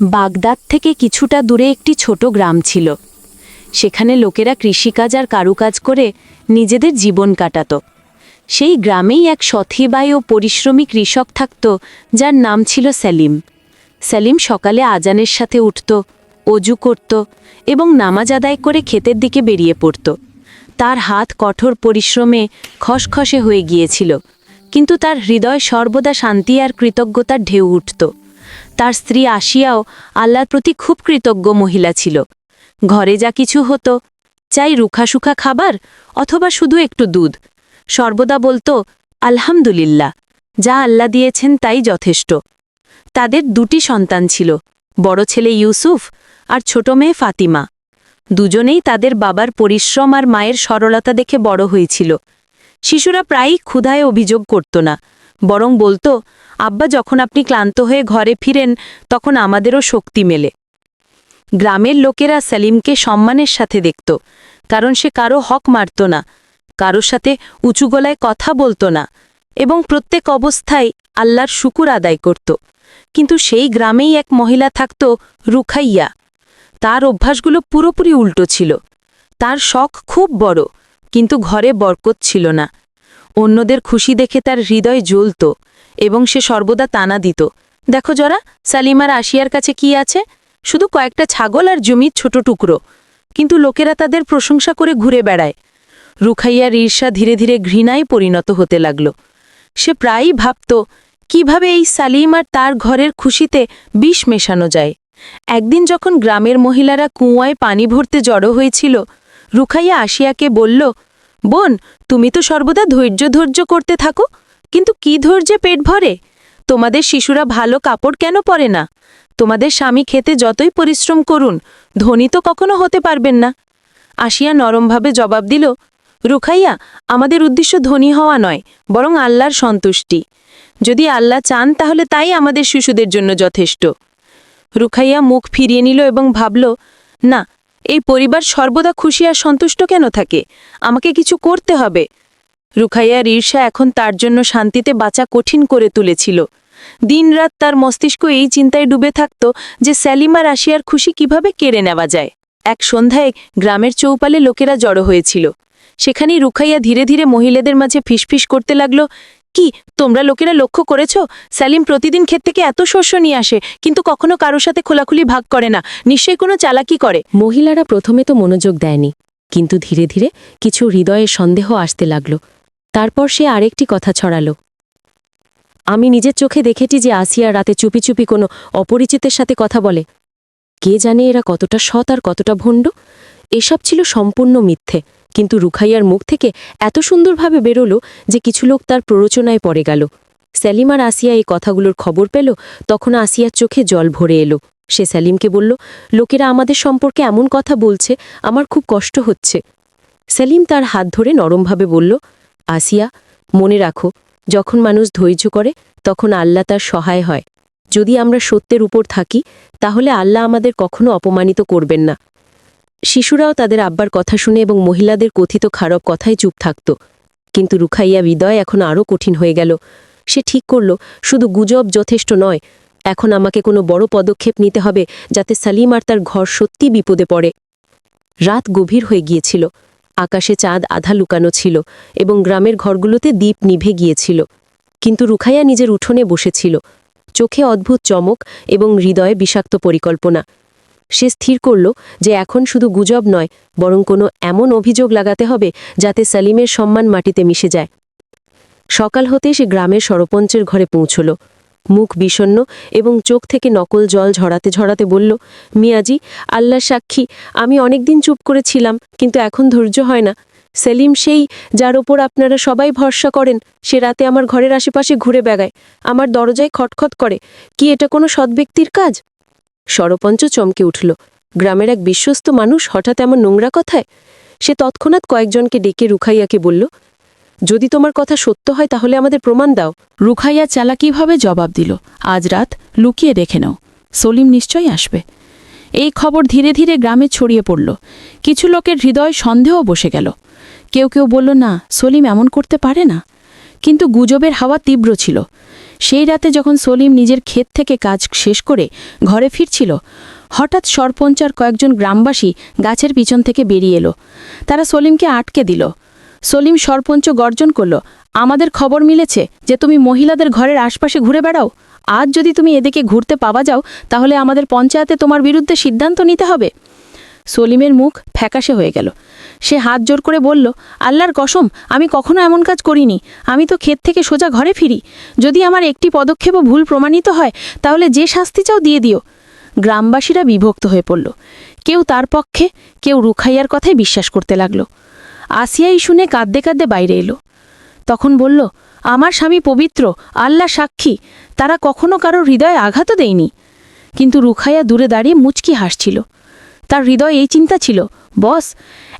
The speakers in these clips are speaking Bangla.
বাগদাদ থেকে কিছুটা দূরে একটি ছোট গ্রাম ছিল। সেখানে লোকেরা কৃষিকাজ আর কারুকাজ করে নিজেদের জীবন কাটাত। সেই গ্রামেই এক সথিবাই ও পরিশ্রমী কৃষক থাকত, যার নাম ছিল সেলিম। সেলিম সকালে আজানের সাথে উঠত, অজু করত এবং নামাজ আদায় করে ক্ষেতের দিকে বেরিয়ে পড়ত। তার হাত কঠোর পরিশ্রমে খসখসে হয়ে গিয়েছিল, কিন্তু তার হৃদয় সর্বদা শান্তি আর কৃতজ্ঞতার ঢেউ উঠত। তার স্ত্রী আসিয়াও আল্লাহর প্রতি খুব কৃতজ্ঞ মহিলা ছিল। ঘরে যা কিছু হতো, চাই রুখাসুখা খাবার অথবা শুধু একটু দুধ। সর্বদা বলতো, আলহামদুলিল্লাহ, যা আল্লাহ দিয়েছেন তাই যথেষ্ট। তাদের দুটি সন্তান ছিল, বড় ছেলে ইউসুফ আর ছোট মেয়ে ফাতিমা। দুজনেই তাদের বাবার পরিশ্রম আর মায়ের সরলতা দেখে বড় হয়েছিল। শিশুরা প্রায়ই ক্ষুধায় অভিযোগ করত না বরং বলতো, আব্বা, যখন আপনি ক্লান্ত হয়ে ঘরে ফিরেন, তখন আমাদেরও শক্তি মেলে। গ্রামের লোকেরা সেলিমকে সম্মানের সাথে দেখত, কারণ সে কারও হক মারত না কারোর সাথে উঁচু গলায় কথা বলতো না, এবং প্রত্যেক অবস্থায় আল্লাহর শুকুর আদায় করত। কিন্তু সেই গ্রামেই এক মহিলা থাকত, রুখাইয়া। তার অভ্যাসগুলো পুরোপুরি উল্টো ছিল। তার শখ খুব বড়, কিন্তু ঘরে বরকত ছিল না। অন্যদের খুশি দেখে তার হৃদয় জ্বলত এবং সে সর্বদা তানা দিত। দেখো জরা সালিমার আশিয়ার কাছে কি আছে? শুধু কয়েকটা ছাগল আর জমির ছোট টুকরো। কিন্তু লোকেরা তাদের প্রশংসা করে ঘুরে বেড়ায়। রুখাইয়ার ঈর্ষা ধীরে ধীরে ঘৃণায় পরিণত হতে লাগল। সে প্রায়ই ভাবত, কীভাবে এই সালিম আর তার ঘরের খুশিতে বিষ মেশানো যায়? একদিন যখন গ্রামের মহিলারা কুয়ায় পানি ভরতে জড়ো হয়েছিল, রুখাইয়া আসিয়াকে বলল বোন, তুমি তো সর্বদা ধৈর্য ধৈর্য করতে থাকো, কিন্তু কি ধৈর্যে পেট ভরে? তোমাদের শিশুরা ভালো কাপড় কেন পরে না? তোমাদের স্বামী খেতে যতই পরিশ্রম করুন, ধনী তো কখনো হতে পারবেন না। আসিয়া নরমভাবে জবাব দিল, রুখাইয়া, আমাদের উদ্দেশ্য ধনী হওয়া নয়, বরং আল্লাহর সন্তুষ্টি। যদি আল্লাহ চান, তাহলে তাই আমাদের শিশুদের জন্য যথেষ্ট। রুখাইয়া মুখ ফিরিয়ে নিল এবং ভাবল, না এই পরিবার সর্বদা খুশি আর সন্তুষ্ট কেন থাকে? আমাকে কিছু করতে হবে। রুখাইয়ার ঈর্ষা এখন তার জন্য শান্তিতে বাঁচা কঠিন করে তুলেছিল। দিনরাত তার মস্তিষ্ক এই চিন্তায় ডুবে থাকত যে স্যালিমা রাশিয়ার খুশি কীভাবে কেড়ে নেওয়া যায়। এক সন্ধ্যায় গ্রামের চৌপালে লোকেরা জড়ো হয়েছিল। সেখানেই রুখাইয়া ধীরে ধীরে মহিলাদের মাঝে ফিসফিস করতে লাগল কি? তোমরা লোকেরা লক্ষ্য করেছ? সালিম প্রতিদিন ক্ষেত থেকে এত শস্য নিয়ে আসে, কিন্তু কখনো কারোর সাথে খোলাখুলি ভাগ করে না। নিশ্চয়ই কোনো চালাকি করে। মহিলারা প্রথমে তো মনোযোগ দেয়নি, কিন্তু ধীরে ধীরে কিছু হৃদয়ে সন্দেহ আসতে লাগল। তারপর সে আরেকটি কথা ছড়াল। আমি নিজের চোখে দেখেছি যে আসিয়া রাতে চুপি চুপি কোনো অপরিচিতের সাথে কথা বলে। কে জানে এরা কতটা সৎ আর কতটা ভণ্ড? এসব ছিল সম্পূর্ণ মিথ্যে। কিন্তু রুখাইয়ার মুখ থেকে এত সুন্দরভাবে বেরোলো যে কিছু লোক তার প্ররোচনায় পড়ে গেল। সেলিমার আসিয়া এই কথাগুলোর খবর পেল, তখন আসিয়ার চোখে জল ভরে এলো। সে সেলিমকে বলল, লোকেরা আমাদের সম্পর্কে এমন কথা বলছে, আমার খুব কষ্ট হচ্ছে। সেলিম তার হাত ধরে নরমভাবে বলল, আসিয়া, মনে রাখো, যখন মানুষ ধৈর্য করে, তখন আল্লাহ তার সহায় হয়। যদি আমরা সত্যের উপর থাকি, তাহলে আল্লাহ আমাদের কখনো অপমানিত করবেন না। শিশুরাও তাদের আব্বার কথা শুনে এবং মহিলাদের কথিত খারাপ কথায় চুপ থাকত। কিন্তু রুখাইয়া হৃদয় এখন আরও কঠিন হয়ে গেল। সে ঠিক করল, শুধু গুজব যথেষ্ট নয়। এখন আমাকে কোনো বড় পদক্ষেপ নিতে হবে যাতে সালিম আর তার ঘর সত্যি বিপদে পড়ে। রাত গভীর হয়ে গিয়েছিল। আকাশে চাঁদ আধা লুকানো ছিল এবং গ্রামের ঘরগুলোতে দ্বীপ নিভে গিয়েছিল। কিন্তু রুখাইয়া নিজের উঠোনে বসেছিল। চোখে অদ্ভুত চমক এবং হৃদয়ে বিষাক্ত পরিকল্পনা। সে স্থির করল যে এখন শুধু গুজব নয়, বরং কোনো এমন অভিযোগ লাগাতে হবে যাতে সালিমের সম্মান মাটিতে মিশে যায়। সকাল হতে সে গ্রামের সরপঞ্চের ঘরে পৌঁছল। মুখ বিষণ্ন এবং চোখ থেকে নকল জল ঝরাতে ঝরাতে বলল, মিয়াজি আল্লাহ সাক্ষী, আমি অনেকদিন চুপ করেছিলাম, কিন্তু এখন ধৈর্য হয় না। সেলিম সেই যার ওপর আপনারা সবাই ভরসা করেন, সে রাতে আমার ঘরের আশেপাশে ঘুরে বেড়ায়। আমার দরজায় খটখট করে। কি এটা কোনো সৎ ব্যক্তির কাজ? সরপঞ্চ চমকে উঠল। গ্রামের এক বিশ্বস্ত মানুষ হঠাৎ এমন নোংরা কথায়? সে তৎক্ষণাৎ কয়েকজনকে ডেকে রুখাইয়াকে বলল, যদি তোমার কথা সত্য হয় তাহলে আমাদের প্রমাণ দাও। রুখাইয়া চালা চালাকিভাবে জবাব দিল, আজ রাত লুকিয়ে রেখে নাও, সলিম নিশ্চয়ই আসবে। এই খবর ধীরে ধীরে গ্রামে ছড়িয়ে পড়ল। কিছু লোকের হৃদয় সন্দেহ বসে গেল। কেউ কেউ বলল, না, সলিম এমন করতে পারে না। কিন্তু গুজবের হাওয়া তীব্র ছিল। সেই রাতে যখন সলিম নিজের ক্ষেত থেকে কাজ শেষ করে ঘরে ফিরছিল, হঠাৎ সরপঞ্চ আর কয়েকজন গ্রামবাসী গাছের পিছন থেকে বেরিয়ে এলো। তারা সলিমকে আটকে দিল। সলিম সরপঞ্চ গর্জন করল, আমাদের খবর মিলেছে যে তুমি মহিলাদের ঘরের আশপাশে ঘুরে বেড়াও। আজ যদি তুমি এদিকে ঘুরতে পাওয়া যাও, তাহলে আমাদের পঞ্চায়েতে তোমার বিরুদ্ধে সিদ্ধান্ত নিতে হবে। সলিমের মুখ ফ্যাকাশে হয়ে গেল। সে হাত জোর করে বলল, আল্লাহর কসম, আমি কখনো এমন কাজ করিনি। আমি তো ক্ষেত থেকে সোজা ঘরে ফিরি। যদি আমার একটি পদক্ষেপও ভুল প্রমাণিত হয়, তাহলে যে শাস্তি চাও দিয়ে দিও। গ্রামবাসীরা বিভক্ত হয়ে পড়ল। কেউ তার পক্ষে, কেউ রুখাইয়ার কথাই বিশ্বাস করতে লাগল। আসিয়াই শুনে কাঁদতে কাঁদতে বাইরে এলো। তখন বলল, আমার স্বামী পবিত্র, আল্লাহ সাক্ষী। তারা কখনো কারও হৃদয়ে আঘাতও দেয়নি। কিন্তু রুখাইয়া দূরে দাঁড়িয়ে মুচকি হাসছিল। তার হৃদয় এই চিন্তা ছিল, বস,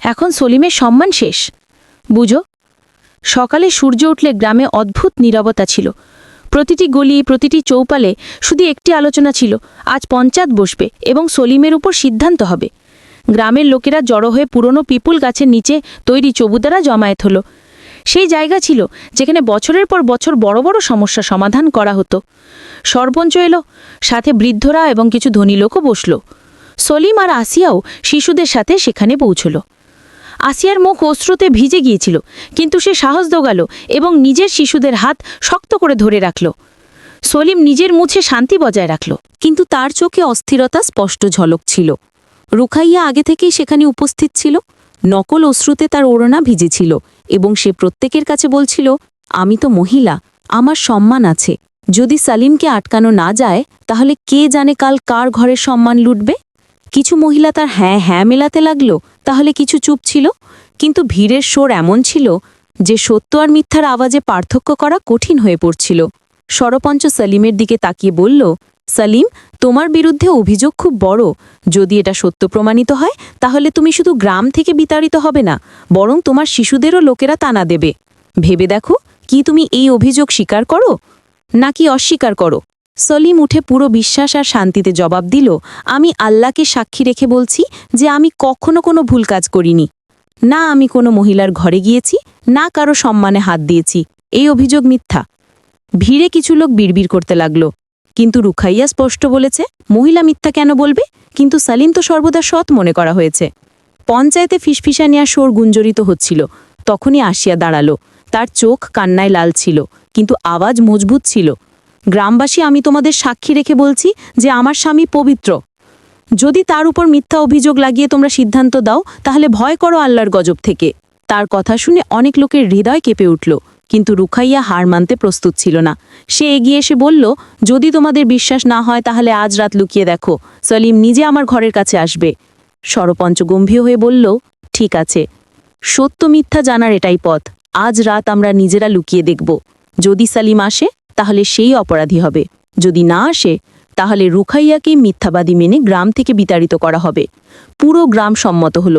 এখন সলিমের সম্মান শেষ। বুঝো, সকালে সূর্য উঠলে গ্রামে অদ্ভুত নীরবতা ছিল। প্রতিটি গলি, প্রতিটি চৌপালে শুধু একটি আলোচনা ছিল, আজ পঞ্চায়েত বসবে এবং সলিমের উপর সিদ্ধান্ত হবে। গ্রামের লোকেরা জড়ো হয়ে পুরনো পিপুল গাছের নিচে তৈরি চবুদারা জমায়েত হলো। সেই জায়গা ছিল যেখানে বছরের পর বছর বড় বড় সমস্যা সমাধান করা হতো। সরপঞ্চ এলো, সাথে বৃদ্ধরা এবং কিছু ধনী লোকও বসল। সলিম আর আসিয়াও শিশুদের সাথে সেখানে পৌঁছল। আসিয়ার মুখ অশ্রুতে ভিজে গিয়েছিল, কিন্তু সে সাহস দোগাল এবং নিজের শিশুদের হাত শক্ত করে ধরে রাখল। সলিম নিজের মুছে শান্তি বজায় রাখল, কিন্তু তার চোখে অস্থিরতা স্পষ্ট ঝলক ছিল। রুখাইয়া আগে থেকেই সেখানে উপস্থিত ছিল। নকল অশ্রুতে তার ওড়না ভিজেছিল এবং সে প্রত্যেকের কাছে বলছিল, আমি তো মহিলা, আমার সম্মান আছে। যদি সালিমকে আটকানো না যায়, তাহলে কে জানে কাল কার ঘরের সম্মান লুটবে? কিছু মহিলা তার হ্যাঁ হ্যাঁ মেলাতে লাগল, তাহলে কিছু চুপ ছিল? কিন্তু ভিড়ের সোর এমন ছিল যে সত্য আর মিথ্যার আওয়াজে পার্থক্য করা কঠিন হয়ে পড়ছিল। সরপঞ্চ সালিমের দিকে তাকিয়ে বলল, সালিম, তোমার বিরুদ্ধে অভিযোগ খুব বড়। যদি এটা সত্য প্রমাণিত হয়, তাহলে তুমি শুধু গ্রাম থেকে বিতাড়িত হবে না, বরং তোমার শিশুদেরও লোকেরা তানা দেবে। ভেবে দেখো, কি তুমি এই অভিযোগ স্বীকার করো? নাকি অস্বীকার করো? সলিম উঠে পুরো বিশ্বাস আর শান্তিতে জবাব দিল, আমি আল্লাহকে সাক্ষী রেখে বলছি যে আমি কখনো কোনো ভুল কাজ করিনি। না আমি কোনো মহিলার ঘরে গিয়েছি, না কারও সম্মানে হাত দিয়েছি। এই অভিযোগ মিথ্যা। ভিড়ে কিছু লোক বিড়বিড় করতে লাগল। কিন্তু রুখাইয়া স্পষ্ট বলেছে, মহিলা মিথ্যা কেন বলবে? কিন্তু সালিম তো সর্বদা সৎ মনে করা হয়েছে। পঞ্চায়েতে ফিসফিসা নেওয়া সোর গুঞ্জরিত হচ্ছিল। তখনই আসিয়া দাঁড়াল। তার চোখ কান্নায় লাল ছিল, কিন্তু আওয়াজ মজবুত ছিল। গ্রামবাসী, আমি তোমাদের সাক্ষী রেখে বলছি যে আমার স্বামী পবিত্র। যদি তার উপর মিথ্যা অভিযোগ লাগিয়ে তোমরা সিদ্ধান্ত দাও, তাহলে ভয় করো আল্লাহর গজব থেকে। তার কথা শুনে অনেক লোকের হৃদয় কেঁপে উঠল, কিন্তু রুখাইয়া হার মানতে প্রস্তুত ছিল না। সে এগিয়ে এসে বলল, যদি তোমাদের বিশ্বাস না হয়, তাহলে আজ রাত লুকিয়ে দেখো। সলিম নিজে আমার ঘরের কাছে আসবে। সরপঞ্চ গম্ভীর হয়ে বলল, ঠিক আছে। সত্য মিথ্যা জানার এটাই পথ। আজ রাত আমরা নিজেরা লুকিয়ে দেখব। যদি সালিম আসে তাহলে সেই অপরাধী হবে। যদি না আসে, তাহলে রুখাইয়াকে মিথ্যাবাদী মেনে গ্রাম থেকে বিতাড়িত করা হবে। পুরো গ্রাম সম্মত হল।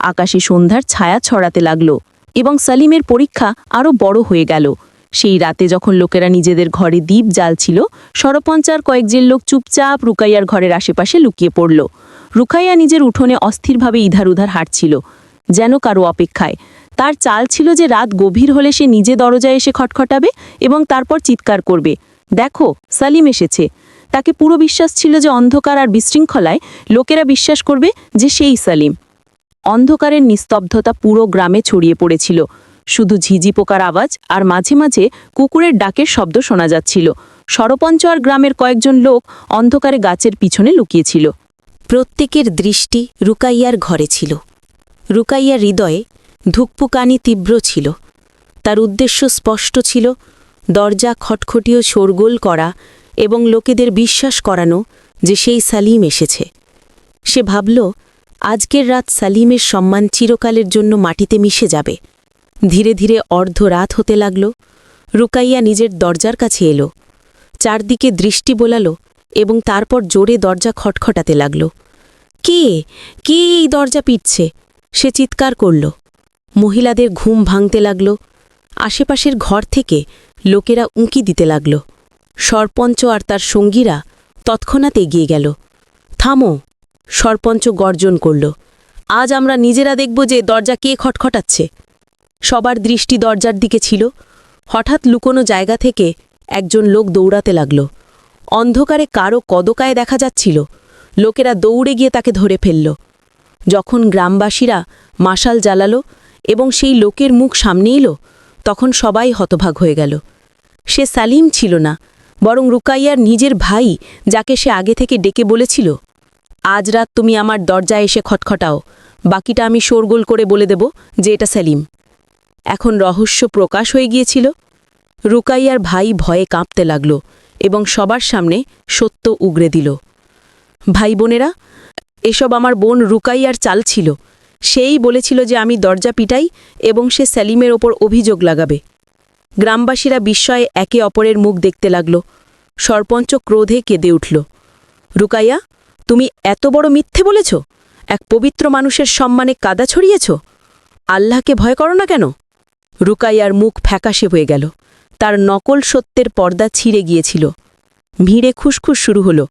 আকাশে সন্ধ্যার ছায়া ছড়াতে লাগল এবং সালিমের পরীক্ষা আরও বড় হয়ে গেল। সেই রাতে যখন লোকেরা নিজেদের ঘরে দ্বীপ জ্বালছিল, সরপঞ্চার কয়েকজন লোক চুপচাপ রুকাইয়ার ঘরের আশেপাশে লুকিয়ে পড়ল। রুকাইয়া নিজের উঠোনে অস্থিরভাবে ইধার উধার হাঁটছিল, যেন কারও অপেক্ষায়। তার চাল ছিল যে রাত গভীর হলে সে নিজে দরজায় এসে খটখটাবে এবং তারপর চিৎকার করবে। দেখো, সালিম এসেছে। তাকে পুরো বিশ্বাস ছিল যে অন্ধকার আর বিশৃঙ্খলায় লোকেরা বিশ্বাস করবে যে সেই সালিম। অন্ধকারের নিস্তব্ধতা পুরো গ্রামে ছড়িয়ে পড়েছিল। শুধু ঝিঝি পোকার আওয়াজ আর মাঝে মাঝে কুকুরের ডাকের শব্দ শোনা যাচ্ছিল। সরপঞ্চ আর গ্রামের কয়েকজন লোক অন্ধকারে গাছের পিছনে লুকিয়েছিল। প্রত্যেকের দৃষ্টি রুকাইয়ার ঘরে ছিল। রুকাইয়ার হৃদয়ে ধুকপুকানি তীব্র ছিল। তার উদ্দেশ্য স্পষ্ট ছিল, দরজা খটখটিও শোরগোল করা এবং লোকেদের বিশ্বাস করানো যে সেই সালিম এসেছে। সে ভাবল, আজকের রাত সালিমের সম্মান চিরকালের জন্য মাটিতে মিশে যাবে। ধীরে ধীরে অর্ধ রাত হতে লাগল। রুকাইয়া নিজের দরজার কাছে এলো। চারদিকে দৃষ্টি বোলাল এবং তারপর জোরে দরজা খটখটাতে লাগল। কে? কে এই দরজা পিটছে? সে চিৎকার করল। মহিলাদের ঘুম ভাঙতে লাগল। আশেপাশের ঘর থেকে লোকেরা উঁকি দিতে লাগল। সরপঞ্চ আর তার সঙ্গীরা তৎক্ষণাৎ এগিয়ে গেল। থামো, সরপঞ্চ গর্জন করল। আজ আমরা নিজেরা দেখব যে দরজা কে খটখটাচ্ছে। সবার দৃষ্টি দরজার দিকে ছিল। হঠাৎ লুকোনো জায়গা থেকে একজন লোক দৌড়াতে লাগল। অন্ধকারে কারও কদকায় দেখা যাচ্ছিল। লোকেরা দৌড়ে গিয়ে তাকে ধরে ফেলল। যখন গ্রামবাসীরা মাশাল জ্বালালো এবং সেই লোকের মুখ সামনে এলো, তখন সবাই হতভাগ হয়ে গেল। সে সালিম ছিল না, বরং রুকাইয়ার নিজের ভাই, যাকে সে আগে থেকে ডেকে বলেছিল, আজ রাত তুমি আমার দরজায় এসে খটখটাও, বাকিটা আমি শোরগোল করে বলে দেব যে এটা সেলিম। এখন রহস্য প্রকাশ হয়ে গিয়েছিল। রুকাইয়ার ভাই ভয়ে কাঁপতে লাগল এবং সবার সামনে সত্য উগরে দিল। ভাই বোনেরা, এসব আমার বোন রুকাইয়ার চাল ছিল সেই বলেছিল যে আমি দরজা পিটাই এবং সে সেলিমের ওপর অভিযোগ লাগাবে। গ্রামবাসীরা বিস্ময়ে একে অপরের মুখ দেখতে লাগল। সরপঞ্চ ক্রোধে কেঁদে উঠল। রুকাইয়া, তুমি এত বড় মিথ্যে বলেছ? এক পবিত্র মানুষের সম্মানে কাদা ছড়িয়েছ? আল্লাহকে ভয় করো না কেন? রুকাইয়ার মুখ ফ্যাকাশে হয়ে গেল। তার নকল সত্যের পর্দা ছিঁড়ে গিয়েছিল। ভিড়ে খুসখুস শুরু হল।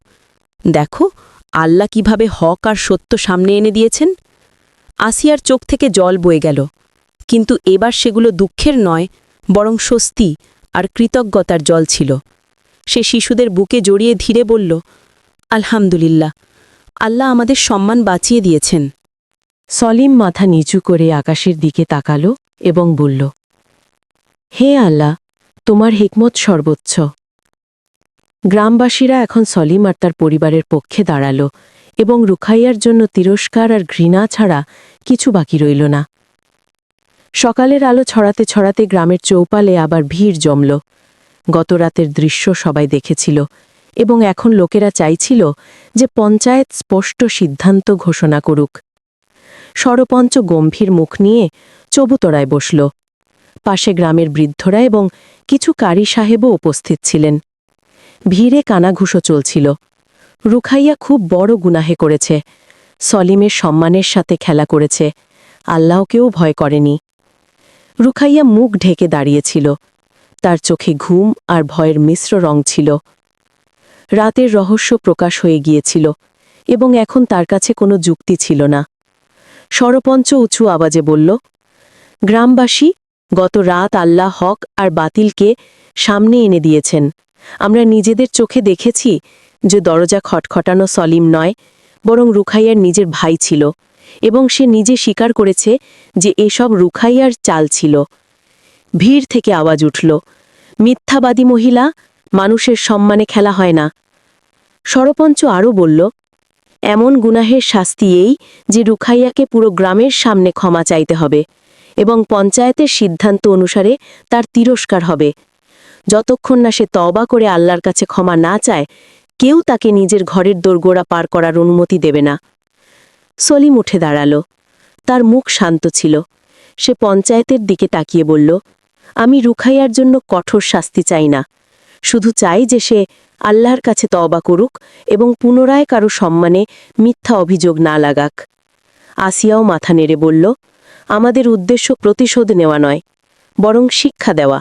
দেখো, আল্লাহ কীভাবে হক আর সত্য সামনে এনে দিয়েছেন। আসিয়ার চোখ থেকে জল বয়ে গেল। কিন্তু এবার সেগুলো দুঃখের নয়, বরং স্বস্তি আর কৃতজ্ঞতার জল ছিল। সে শিশুদের বুকে জড়িয়ে ধীরে বলল, আলহামদুলিল্লাহ, আল্লাহ আমাদের সম্মান বাঁচিয়ে দিয়েছেন। সলিম মাথা নিচু করে আকাশের দিকে তাকালো এবং বলল, হে আল্লাহ, তোমার হিকমত সর্বোচ্চ। গ্রামবাসীরা এখন সলিম আর তার পরিবারের পক্ষে দাঁড়াল এবং রুখাইয়ার জন্য তিরস্কার আর ঘৃণা ছাড়া কিছু বাকি রইল না। সকালের আলো ছড়াতে ছড়াতে গ্রামের চৌপালে আবার ভিড় জমল। গতরাতের দৃশ্য সবাই দেখেছিল এবং এখন লোকেরা চাইছিল যে পঞ্চায়েত স্পষ্ট সিদ্ধান্ত ঘোষণা করুক। সরপঞ্চ গম্ভীর মুখ নিয়ে চবুতরায় বসল। পাশে গ্রামের বৃদ্ধরা এবং কিছু কারি সাহেবও উপস্থিত ছিলেন। ভিড়ে কানাঘুষো চলছিল। রুখাইয়া খুব বড় গুনাহে করেছে। সলিমের সম্মানের সাথে খেলা করেছে। আল্লাহকেও ভয় করেনি। রুখাইয়া মুখ ঢেকে দাঁড়িয়েছিল। তার চোখে ঘুম আর ভয়ের মিশ্র রং ছিল। রাতের রহস্য প্রকাশ হয়ে গিয়েছিল এবং এখন তার কাছে কোনো যুক্তি ছিল না। সরপঞ্চ উঁচু আওয়াজে বলল, গ্রামবাসী, গত রাত আল্লাহ হক আর বাতিলকে সামনে এনে দিয়েছেন। আমরা নিজেদের চোখে দেখেছি যে দরজা খটখটানো সলিম নয়, বরং রুখাইয়ার নিজের ভাই ছিল, এবং সে নিজে স্বীকার করেছে যে এসব রুখাইয়ার চাল ছিল। ভিড় থেকে আওয়াজ উঠল, মিথ্যাবাদী মহিলা, মানুষের সম্মানে খেলা হয় না। সরপঞ্চ আরও বলল, এমন গুনাহের শাস্তি এই যে রুখাইয়াকে পুরো গ্রামের সামনে ক্ষমা চাইতে হবে, এবং পঞ্চায়েতের সিদ্ধান্ত অনুসারে তার তিরস্কার হবে। যতক্ষণ না সে তবা করে আল্লাহর কাছে ক্ষমা না চায় কেউ তাকে নিজের ঘরের দোরগোড়া পার করার অনুমতি দেবে না। সলিম উঠে দাঁড়াল। তার মুখ শান্ত ছিল। সে পঞ্চায়েতের দিকে তাকিয়ে বলল, আমি রুখাইয়ার জন্য কঠোর শাস্তি চাই না। শুধু চাই যে সে আল্লাহর কাছে তওবা করুক এবং পুনরায় কারও সম্মানে মিথ্যা অভিযোগ না লাগাক। আসিয়াও মাথা নেড়ে বলল, আমাদের উদ্দেশ্য প্রতিশোধ নেওয়া নয়, বরং শিক্ষা দেওয়া।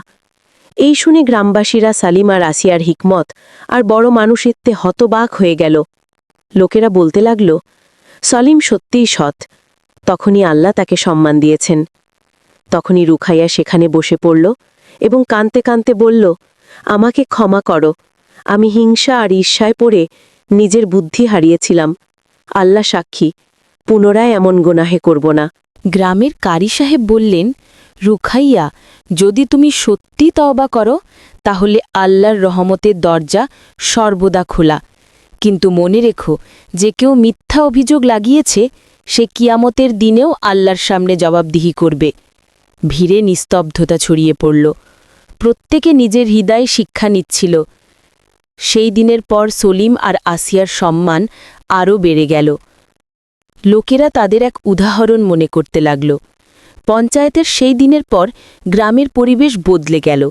এই শুনে গ্রামবাসীরা সালিম আর আসিয়ার হিকমত আর বড় মানুষেত্বে হতবাক হয়ে গেল। লোকেরা বলতে লাগল, সলিম সত্যিই সৎ। তখনই আল্লাহ তাকে সম্মান দিয়েছেন। তখনই রুখাইয়া সেখানে বসে পড়ল এবং কানতে কানতে বলল, আমাকে ক্ষমা করো। আমি হিংসা আর ঈর্ষায় পড়ে নিজের বুদ্ধি হারিয়েছিলাম। আল্লাহ সাক্ষী, পুনরায় এমন গোনাহে করব না। গ্রামের কারি সাহেব বললেন রুখাইয়া, যদি তুমি সত্যি তওবা করো, তাহলে আল্লাহর রহমতের দরজা সর্বদা খোলা। কিন্তু মনে রেখো, যে কেউ মিথ্যা অভিযোগ লাগিয়েছে, সে কিয়ামতের দিনেও আল্লাহর সামনে জবাবদিহি করবে। ভিড়ে নিস্তব্ধতা ছড়িয়ে পড়ল। প্রত্যেকে নিজের হৃদয়ে শিক্ষা নিচ্ছিল। সেই দিনের পর সলিম আর আসিয়ার সম্মান আরও বেড়ে গেল। লোকেরা তাদের এক উদাহরণ মনে করতে লাগল। পঞ্চায়েতের সেই দিনের পর গ্রামের পরিবেশ বদলে গেল।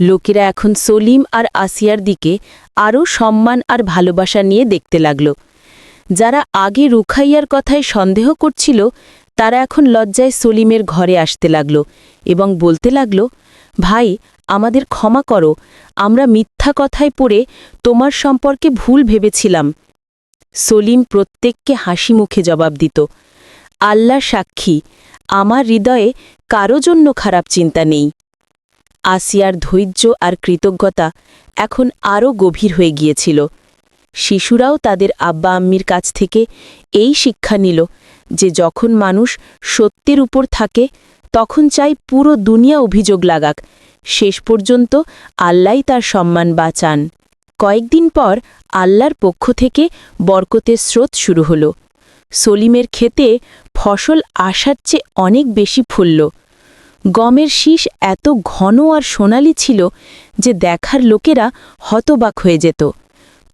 লোকেরা এখন সলিম আর আসিয়ার দিকে আরও সম্মান আর ভালোবাসা নিয়ে দেখতে লাগল। যারা আগে রুখাইয়ার কথায় সন্দেহ করছিল, তারা এখন লজ্জায় সলিমের ঘরে আসতে লাগল এবং বলতে লাগল, ভাই, আমাদের ক্ষমা করো, আমরা মিথ্যা কথায় পড়ে তোমার সম্পর্কে ভুল ভেবেছিলাম। সলিম প্রত্যেককে হাসি মুখে জবাব দিত। আল্লাহ সাক্ষী আমার হৃদয়ে কারও জন্য খারাপ চিন্তা নেই। আসিয়ার ধৈর্য আর কৃতজ্ঞতা এখন আরও গভীর হয়ে গিয়েছিল। শিশুরাও তাদের আব্বা আম্মির কাছ থেকে এই শিক্ষা নিল যে যখন মানুষ সত্যের উপর থাকে, তখন চাই পুরো দুনিয়া অভিযোগ লাগাক। শেষ পর্যন্ত আল্লাই তার সম্মান বাঁচান। কয়েকদিন পর আল্লাহর পক্ষ থেকে বরকতের স্রোত শুরু হল। সলিমের ক্ষেতে ফসল আসার চেয়ে অনেক বেশি ফুলল। গমের শীষ এত ঘন আর সোনালি ছিল যে দেখার লোকেরা হতবাক হয়ে যেত।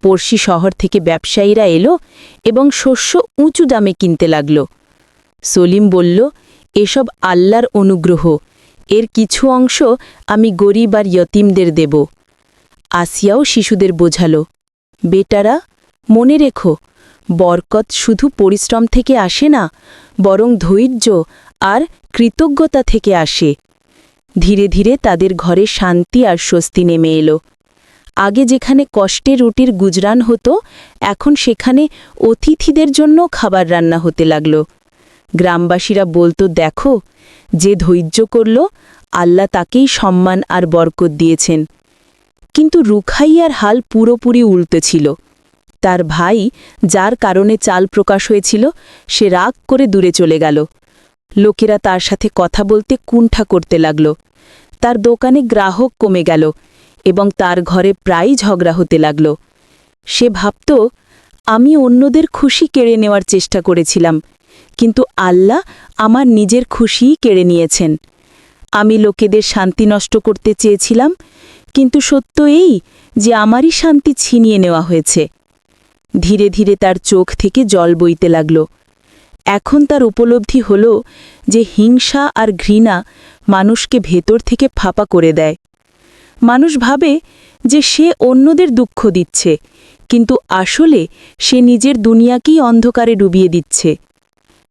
পড়শি শহর থেকে ব্যবসায়ীরা এলো এবং শস্য উঁচু দামে কিনতে লাগল। সলিম বলল, এসব আল্লাহর অনুগ্রহ। এর কিছু অংশ আমি গরিব আর ইয়তিমদের দেব। আসিয়াও শিশুদের বোঝাল, বেটারা, মনে রেখো বরকত শুধু পরিশ্রম থেকে আসে না, বরং ধৈর্য আর কৃতজ্ঞতা থেকে আসে। ধীরে ধীরে তাদের ঘরে শান্তি আর স্বস্তি নেমে এলো। আগে যেখানে কষ্টে রুটির গুজরান হতো, এখন সেখানে অতিথিদের জন্য খাবার রান্না হতে লাগল। গ্রামবাসীরা বলতো, দেখো, যে ধৈর্য করল, আল্লাহ তাকেই সম্মান আর বরকত দিয়েছেন। কিন্তু রুখাইয়ার হাল পুরোপুরি উল্টো ছিল। তার ভাই, যার কারণে চাল প্রকাশ হয়েছিল, সে রাগ করে দূরে চলে গেল। লোকেরা তার সাথে কথা বলতে কুণ্ঠা করতে লাগল। তার দোকানে গ্রাহক কমে গেল এবং তার ঘরে প্রায়ই ঝগড়া হতে লাগল। সে ভাবত, আমি অন্যদের খুশি কেড়ে নেওয়ার চেষ্টা করেছিলাম, কিন্তু আল্লাহ আমার নিজের খুশিই কেড়ে নিয়েছেন। আমি লোকেদের শান্তি নষ্ট করতে চেয়েছিলাম, কিন্তু সত্য এই যে আমারই শান্তি ছিনিয়ে নেওয়া হয়েছে। ধীরে ধীরে তার চোখ থেকে জল বইতে লাগল। এখন তার উপলব্ধি হল যে হিংসা আর ঘৃণা মানুষকে ভেতর থেকে ফাঁপা করে দেয়। মানুষ ভাবে যে সে অন্যদের দুঃখ দিচ্ছে, কিন্তু আসলে সে নিজের দুনিয়াকেই অন্ধকারে ডুবিয়ে দিচ্ছে।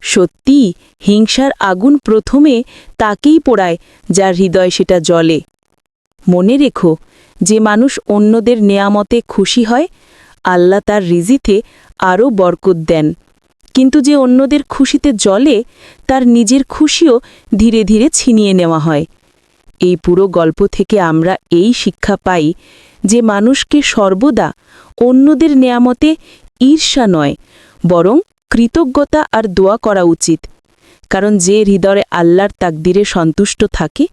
সত্যি, হিংসার আগুন প্রথমে তাকেই পোড়ায় যার হৃদয় সেটা জলে। মনে রেখো, যে মানুষ অন্যদের নেয়ামতে খুশি হয় আল্লাহ তার রিজিতে আরও বরকত দেন। কিন্তু যে অন্যদের খুশিতে জলে তার নিজের খুশিও ধীরে ধীরে ছিনিয়ে নেওয়া হয়। এই পুরো গল্প থেকে আমরা এই শিক্ষা পাই যে মানুষকে সর্বদা অন্যদের নেয়ামতে ঈর্ষা নয়, বরং কৃতজ্ঞতা আর দোয়া করা উচিত। কারণ যে হৃদয়ে আল্লাহর তাকদিরে সন্তুষ্ট থাকে,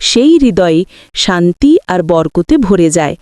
সেই হৃদয়ে শান্তি আর বরকতে ভরে যায়।